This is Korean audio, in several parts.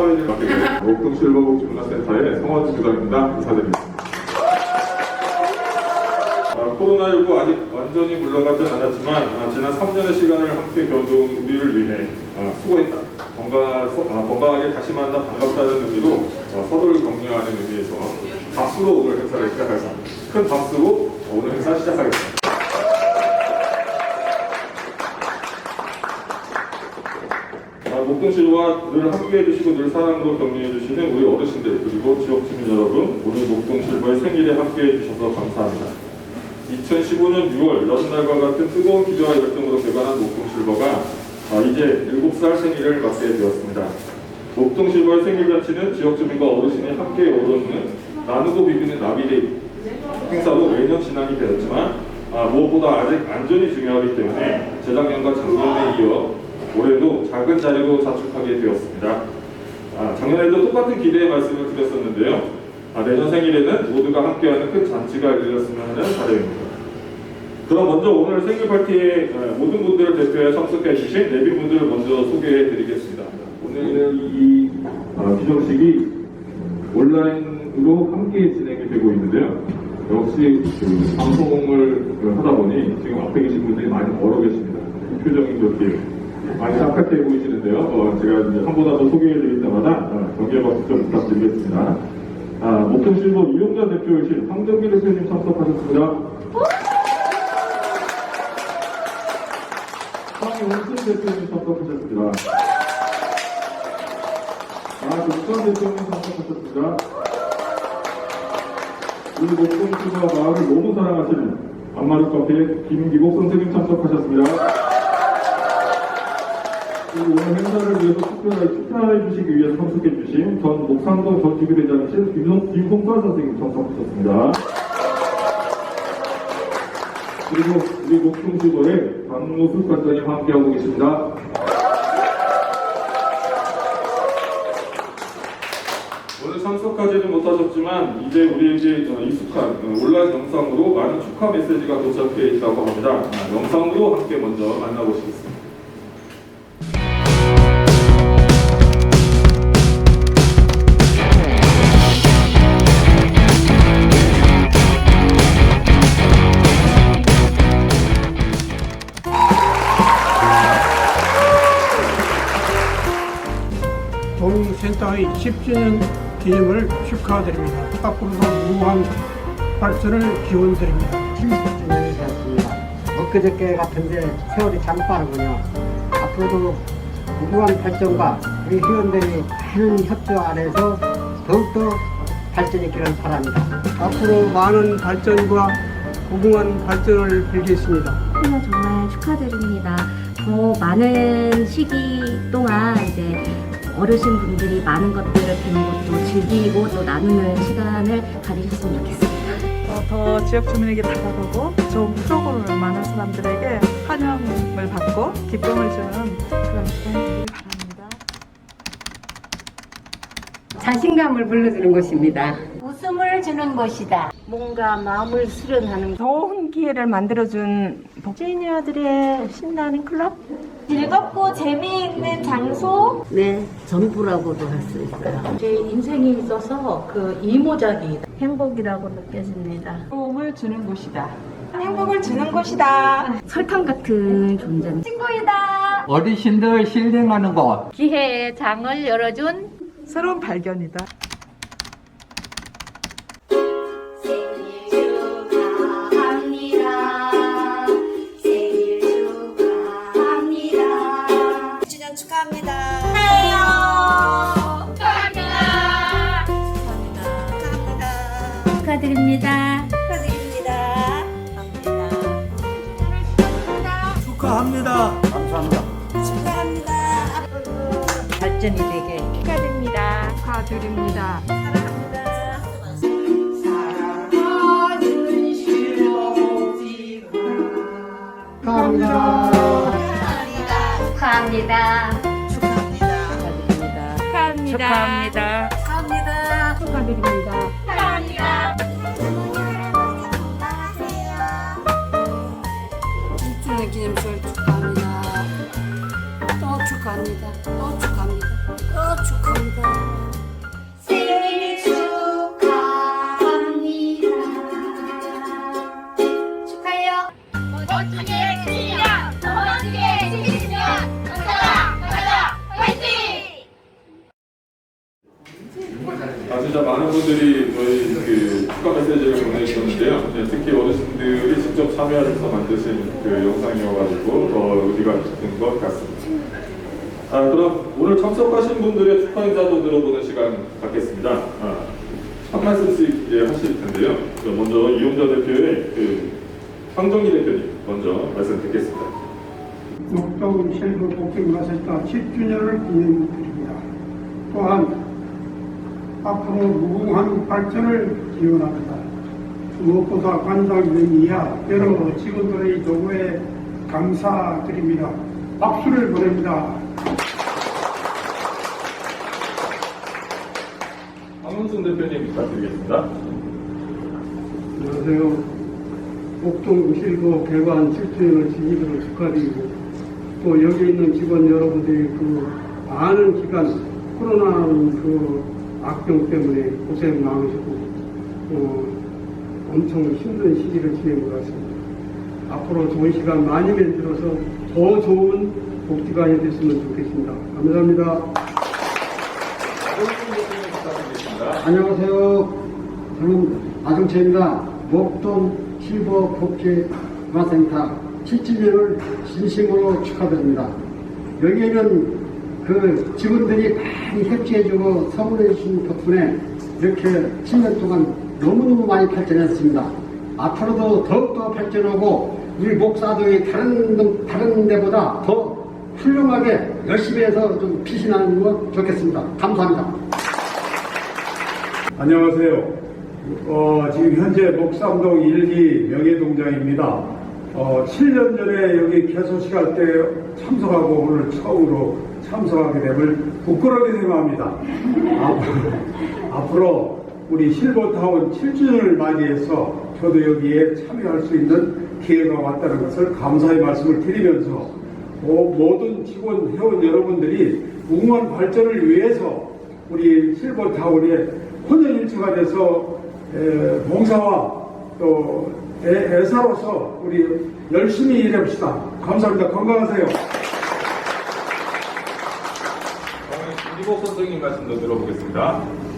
사회를 맡게 된 목동 실버복지문화센터의 성원 주장입니다. 인사드립니다. 아, 코로나19 아직 완전히 물러가진 않았지만 아, 지난 3년의 시간을 함께 견뎌온 우리를 위해 아, 수고했다. 건강, 서- 아, 건강하게 다시 만나 반갑다는 의미로 어, 서로를 격려하는 의미에서 박수로 오늘 행사를 시작하겠습니다. 큰 박수로 오늘 행사 시작하겠습니다. 늘 함께해 주시고 늘 사랑으로 격려해 주시는 우리 어르신들 그리고 지역 주민 여러분 오늘 목동실버의 생일에 함께해 주셔서 감사합니다. 2015년 6월 여름날과 같은 뜨거운 기대와 열정으로 개관한 목동실버가 아, 이제 7살 생일을 맞게 되었습니다. 목동실버의 생일잔치는 지역 주민과 어르신이 함께 어우러지는 나누고 비비는 나비데이 행사로 매년 진행이 되었지만 아, 무엇보다 아직 안전이 중요하기 때문에 재작년과 작년에 이어 올해도 작은 자리로 자축하게 되었습니다. 아, 작년에도 똑같은 기대의 말씀을 드렸었는데요. 아, 내년 생일에는 모두가 함께하는 큰 잔치가 이루어졌으면 하는 바람입니다. 그럼 먼저 오늘 생일 파티에 어, 모든 분들을 대표해 참석해 주신 내빈분들을 먼저 소개해 드리겠습니다. 오늘 이 어, 기정식이 온라인으로 함께 진행이 되고 있는데요. 역시 그 방송을 하다 보니 지금 앞에 계신 분들이 많이 얼어 계십니다. 표정이 그렇게 많이 딱딱해 보이시는데요. 어, 제가 이제 한번더 소개해 드릴 때마다 어, 경계 박수 좀 부탁드리겠습니다. 아, 목동실버 이용자 대표이신 황정길 대표님 참석하셨습니다. 황용순 대표님 참석하셨습니다. 아, 국선 대표님 참석하셨습니다. 우리 목동 시가 마을을 너무 사랑하시는 안마루 카페 김기복 선생님 참석하셨습니다. 그리고 오늘 행사를 위해서 투표해, 투표해 주시기 위해 참석해 주신 전 목상동 전 지구대장이신 김송, 김송관 선생님 참석하셨습니다. 그리고 우리 목동시도의 박노숙 관장님 함께하고 계십니다. 오늘 참석하지는 못하셨지만 이제 우리에게 어, 익숙한 어, 온라인 영상으로 많은 축하 메시지가 도착해 있다고 합니다. 아, 영상으로 함께 먼저 만나보시겠습니다. 동센터의 10주년 기념을 축하드립니다. 앞으로도 무한 발전을 기원드립니다. 70주년이 되었습니다. 엊그저께 같은데 세월이 참 빠르군요. 앞으로도 무궁한 발전과 우리 회원들이 많은 협조 아래서 더욱더 발전이 있기를 바랍니다. 앞으로 많은 발전과 무궁한 발전을 빌겠습니다. 정말 축하드립니다. 더 많은 시기 동안 이제 어르신 분들이 많은 것들을 배우고 또 즐기고 또 나누는 시간을 가지셨으면 좋겠습니다. 어, 더 지역 주민에게 다가가고 좋은 프로그램을 많은 사람들에게 환영을 받고 기쁨을 주는 그런 시간이 되길 바랍니다. 자신감을 불러주는 곳입니다. 웃음을 주는 곳이다. 뭔가 마음을 수련하는 좋은 기회를 만들어준 시니어들의 신나는 클럽? 즐겁고 재미있는 장소? 네 전부라고도 할 수 있어요. 제 인생에 있어서 그 이모작이 행복이라고 느껴집니다. 도움을 주는 곳이다. 행복을 주는 곳이다. 설탕 같은 존재는 친구이다. 어르신들 힐링하는 곳. 기회의 장을 열어준 새로운 발견이다. 감사합니다. 축하합니다. 축하드립니다. 축하합니다. 축하드립니다. 주년 기념설 축하합니다. 또 축하합니다. 또 축하합니다. 또 축하합니다. 축하합니다. 축하해요. 멋지게 참여해서 만드신 그 영상이어가지고 더 의미가 있는 것 같습니다. 아, 그럼 오늘 참석하신 분들의 축하 인사도 들어보는 시간 갖겠습니다. 아, 한 말씀씩 예, 하실 텐데요. 먼저 이용자 대표의 그 황정희 대표님 먼저 말씀 듣겠습니다. 목동 실버 복지문화센터 10주년을 기념드립니다. 또한 앞으로 무궁한 발전을 기원합니다. 무엇보다 관장님 이하 여러 직원들의 도구에 감사드립니다. 박수를 보냅니다. 황문순 대표님 부탁드리겠습니다. 안녕하세요. 목동 실버 개관 7주년을 진입으로 축하드리고 또 여기 있는 직원 여러분들이 그 많은 기간 코로나라는 그 악병 때문에 고생 많으시고 어, 엄청 힘든 시기를 지낸 것 같습니다. 앞으로 좋은 시간 많이 만들어서 더 좋은 복지관이 됐으면 좋겠습니다. 감사합니다. 안녕하세요. 저는 아정채입니다. 목동 실버 복지문화센터 7주년을 진심으로 축하드립니다. 여기에는 그 직원들이 많이 협조해주고 성원해주신 덕분에 이렇게 7년 동안 너무너무 많이 발전했습니다. 앞으로도 더욱더 발전하고 우리 목사들이 다른, 데- 다른 데보다 더 훌륭하게 열심히 해서 좀 피신하는 거 좋겠습니다. 감사합니다. 안녕하세요. 어, 지금 현재 목삼동 1기 명예동장입니다. 어, 7년 전에 여기 개소식 할 때 참석하고 오늘 처음으로 참석하게 됨을 부끄럽게 생각합니다. 앞으로, 앞으로 우리 실버타운 7주년을 맞이해서 저도 여기에 참여할 수 있는 기회가 왔다는 것을 감사의 말씀을 드리면서 어, 모든 직원 회원 여러분들이 무궁한 발전을 위해서 우리 실버타운에 혼연일체가 돼서 에, 봉사와 또 애, 애사로서 우리 열심히 일해봅시다. 감사합니다. 건강하세요. 다음에 김기복 선생님 말씀도 들어보겠습니다.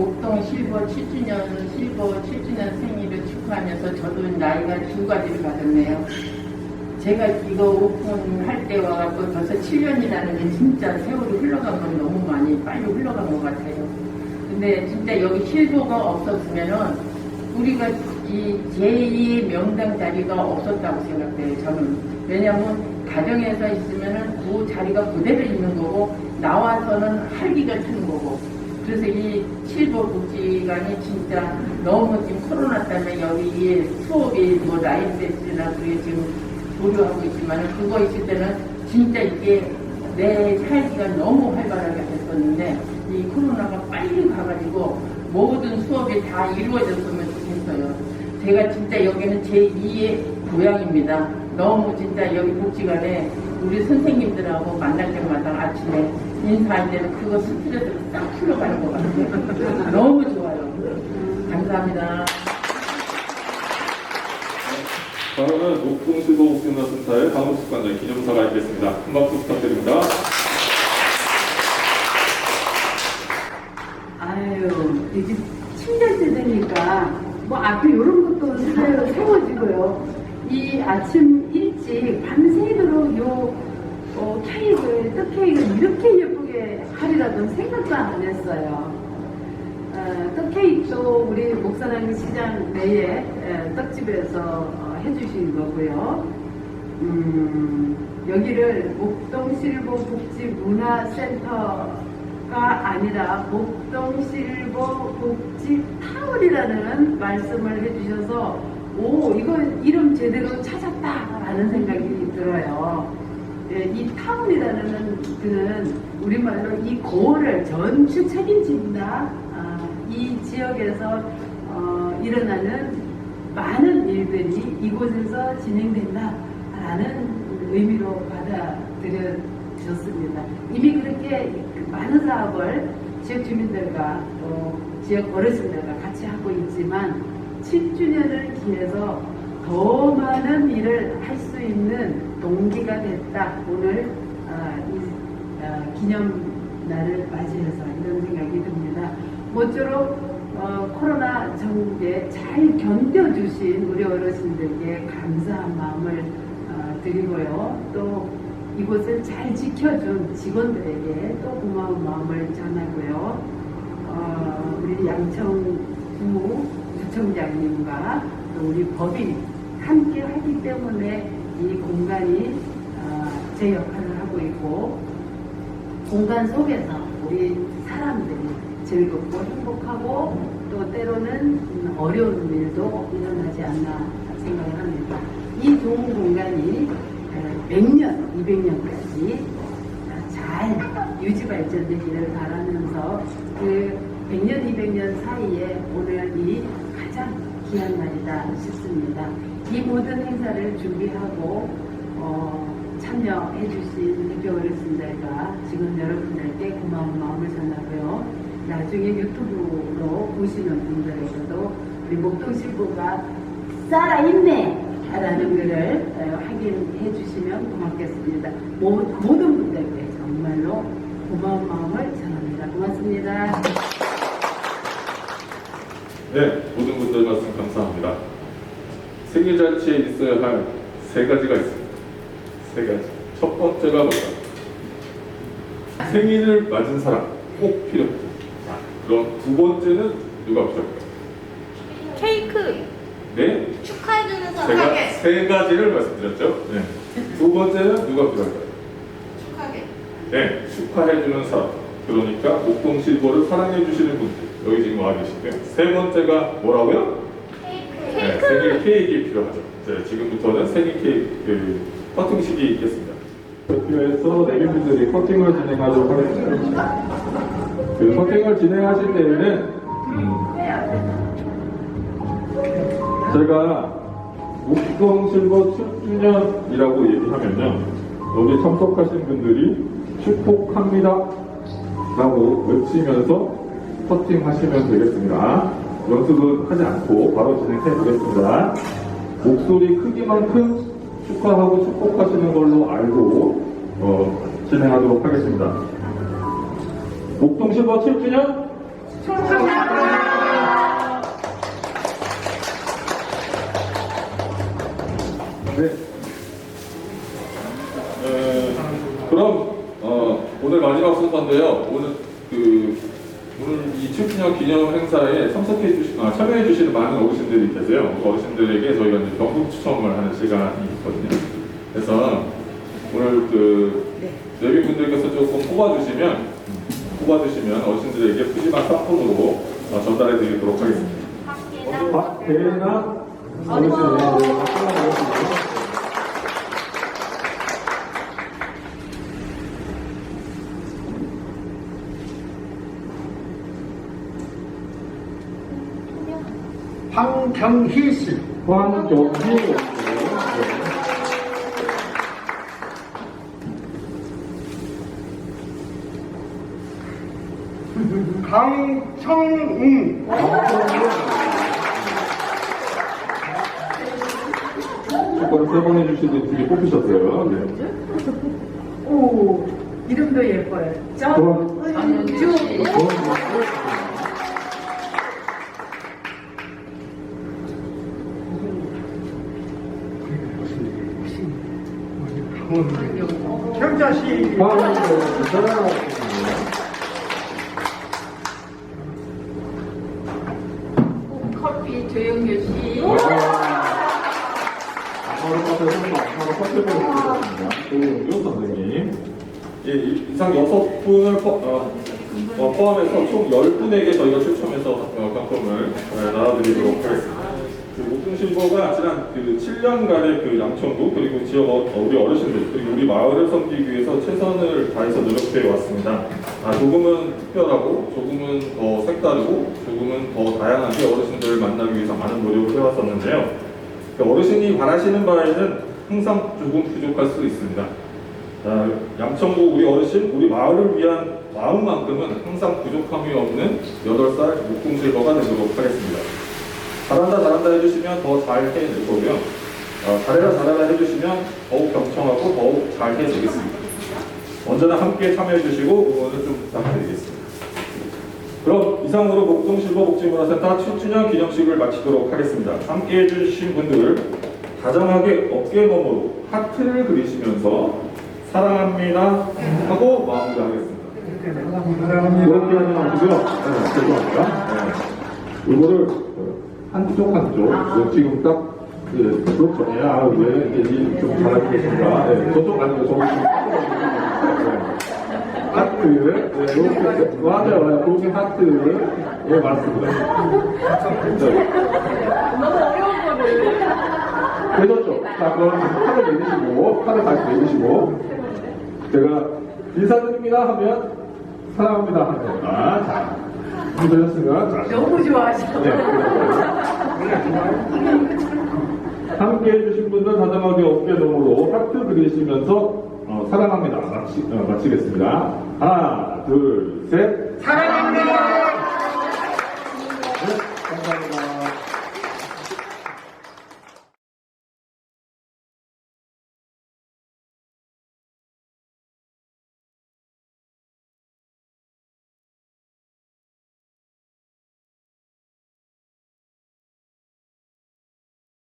목동 실버 7주년 실버 7주년 생일을 축하하면서 저도 나이가 두 가지를 받았네요. 제가 이거 오픈할 때 와 갖고 벌써 7년이라는 게 진짜 세월이 흘러간 건 너무 많이 빨리 흘러간 것 같아요. 근데 진짜 여기 실버가 없었으면은 우리가 이 제2 명당 자리가 없었다고 생각돼요, 저는. 왜냐면 가정에서 있으면은 그 자리가 그대로 있는 거고 나와서는 활기가 트는 거고 그래서 이 실버 복지관이 진짜 너무 지금 코로나 때문에 여기 이 수업이 뭐 라이브 베이스나 그게 지금 보류하고 있지만 그거 있을 때는 진짜 이게 내 살기가 너무 활발하게 됐었는데 이 코로나가 빨리 가가지고 모든 수업이 다 이루어졌으면 좋겠어요. 제가 진짜 여기는 제2의 고향입니다. 너무 진짜 여기 복지관에 우리 선생님들하고 만날 때마다 아침에 인사할 때는 그거 스트레스가 싹 풀려가는 것 같아요. 너무 좋아요. 감사합니다. 다음은 목동 실버복지문화센터의 강옥숙 관장 기념사가 있겠습니다. 한 박수 부탁드립니다. 아유, 이제 7년째 되니까, 뭐 앞에 이런 것도 새로 세워지고요. 이 아침 생각도 안 했어요. 어, 떡 케이크 도 우리 목사랑 시장 내에 에, 떡집에서 어, 해주신 거고요. 음, 여기를 목동실버 복지문화센터가 아니라 목동실버 복지타운이라는 말씀을 해주셔서 오 이거 이름 제대로 찾았다라는 생각이 들어요. 예, 이 타운이라는 그는 우리말로 이 고을을 전체 책임진다. 아, 이 지역에서 어, 일어나는 많은 일들이 이곳에서 진행된다라는 의미로 받아들여 좋습니다. 이미 그렇게 많은 사업을 지역 주민들과 또 지역 어르신들과 같이 하고 있지만 7주년을 기해서 더 많은 일을 할 수 있는 동기가 됐다. 오늘 아, 기념날을 맞이해서 이런 생각이 듭니다. 모쪼록 어, 코로나 전국에 잘 견뎌주신 우리 어르신들께 감사한 마음을 어, 드리고요. 또 이곳을 잘 지켜준 직원들에게 또 고마운 마음을 전하고요. 어, 우리 양청 부 부청장님과 또 우리 법인 함께 하기 때문에 이 공간이 어, 제 역할을 하고 있고 공간 속에서 우리 사람들이 즐겁고 행복하고 또 때로는 음, 어려운 일도 일어나지 않나 생각을 합니다. 이 좋은 공간이 100년, 200년까지 잘 유지 발전되기를 바라면서 그 100년, 200년 사이에 오늘이 가장 귀한 날이다 싶습니다. 이 모든 행사를 준비하고 어, 참여해 주신 대표 어르신들과 직원 여러분들께 고마운 마음을 전하고요. 나중에 유튜브로 보시는 분들에게도 우리 목동실보가 살아있네! 라는 글을 어, 확인해 주시면 고맙겠습니다. 모, 모든 분들께 정말로 고마운 마음을 전합니다. 고맙습니다. 네, 모든 분들 말씀 감사합니다. 생일잔치에 있어야 할 세 가지가 있습니다. 세 가지. 첫 번째가 뭐냐? 생일을 맞은 사람 꼭. 자, 그럼 두 번째는 누가 필요할까요? 케이크 네, 축하해주는 사람. 제가 세 가지를 말씀드렸죠. 네. 두 번째는 누가 필요할까요? 축하해. 네, 축하해주는 사람. 그러니까 목동 실버를 사랑해주시는 분들. 여기 지금 와 계시고요. 세 번째가 뭐라고요? 네, 생일 케이크 필요하죠. 네, 지금부터는 생일 케이크 그, 커팅식이 있겠습니다. 대표에서 내빈분들이 커팅을 진행하도록 하겠습니다. 그 커팅을 진행하실 때에는 음, 제가 목동 실버 7주년이라고 얘기하면요. 여기 참석하신 분들이 축복합니다. 라고 외치면서 커팅하시면 되겠습니다. 연습은 하지 않고 바로 진행해 보겠습니다. 목소리 크기만큼 축하하고 축복하시는 걸로 알고 어, 진행하도록 하겠습니다. 목동 실버 7주년 네. 에, 그럼 어, 오늘 마지막 순서인데요. 오늘 그 오늘 이 7주년 기념 행사에 참석해 주시, 아, 참여해 주시는 많은 어르신들이 계세요. 그 어르신들에게 저희가 이제 경품 추첨을 하는 시간이 있거든요. 그래서 오늘 그 내빈분들께서 조금 뽑아주시면 뽑아주시면 어르신들에게 푸짐한 상품으로 어, 전달해 드리도록 하겠습니다. 박대나 어르신 황경희 씨. 황정희 강청웅. 축구를 세번 해주시는 분이 뽑히셨어요. 네. 오, 이름도 예뻐요. 전은주. 예, 이- 이상 여섯 어, 어, 포함해서 총 10분에게 저희가 추첨해서 어, 경품을 어, 나눠드리도록 하겠습니다. 그 목동실버가 지난 그 7년간의 그 양천구 그리고 지역 어, 우리 어르신들 그리고 우리 마을을 섬기기 위해서 최선을 다해서 노력해 왔습니다. 아, 조금은 특별하고 조금은 더 색다르고 조금은 더 다양하게 어르신들을 만나기 위해서 많은 노력을 해왔었는데요. 그 어르신이 바라시는 바에는 항상 조금 부족할 수 있습니다. 자, 양천구 우리 어르신, 우리 마을을 위한 마음만큼은 항상 부족함이 없는 8살 목동실버가 되도록 하겠습니다. 잘한다 잘한다 해주시면 더 잘 해 낼 거고요. 어, 잘해라 잘해라 해주시면 더욱 경청하고 더욱 잘 해 내겠습니다. 언제나 함께 참여해 주시고 응원을 좀 부탁드리겠습니다. 그럼 이상으로 목동 실버 복지문화센터 7주년 기념식을 마치도록 하겠습니다. 함께 해주신 분들 다정하게 어깨 너머로 하트를 그리시면서 사랑합니다 하고 마무리하겠습니다. 그렇게 하면 안 되고요. 네, 죄송합니다. 네. 이거를 한쪽 한쪽 네, 지금 딱 네, 그렇죠. 야, 왜 이게 좀 잘하고 계신가? 네, 저쪽 아니고 저쪽. 네. 하트, 네, 이렇게 맞아요, 맞아요. 거기 하트, 예 맞습니다. 네. 너무 어려운 거를. 되셨죠? 자, 그럼 팔을 내리시고, 팔을 다시 내리시고, 제가 인사드립니다 하면, 사랑합니다 하는 겁니다. 자, 준비되셨습니까? 자, 너무 좋아하셔. 네. 함께 해주신 분들 다정하게 어깨 너머로 하트 그리시면서 어, 사랑합니다. 마치, 어, 마치겠습니다. 하나, 둘, 셋. 사랑합니다.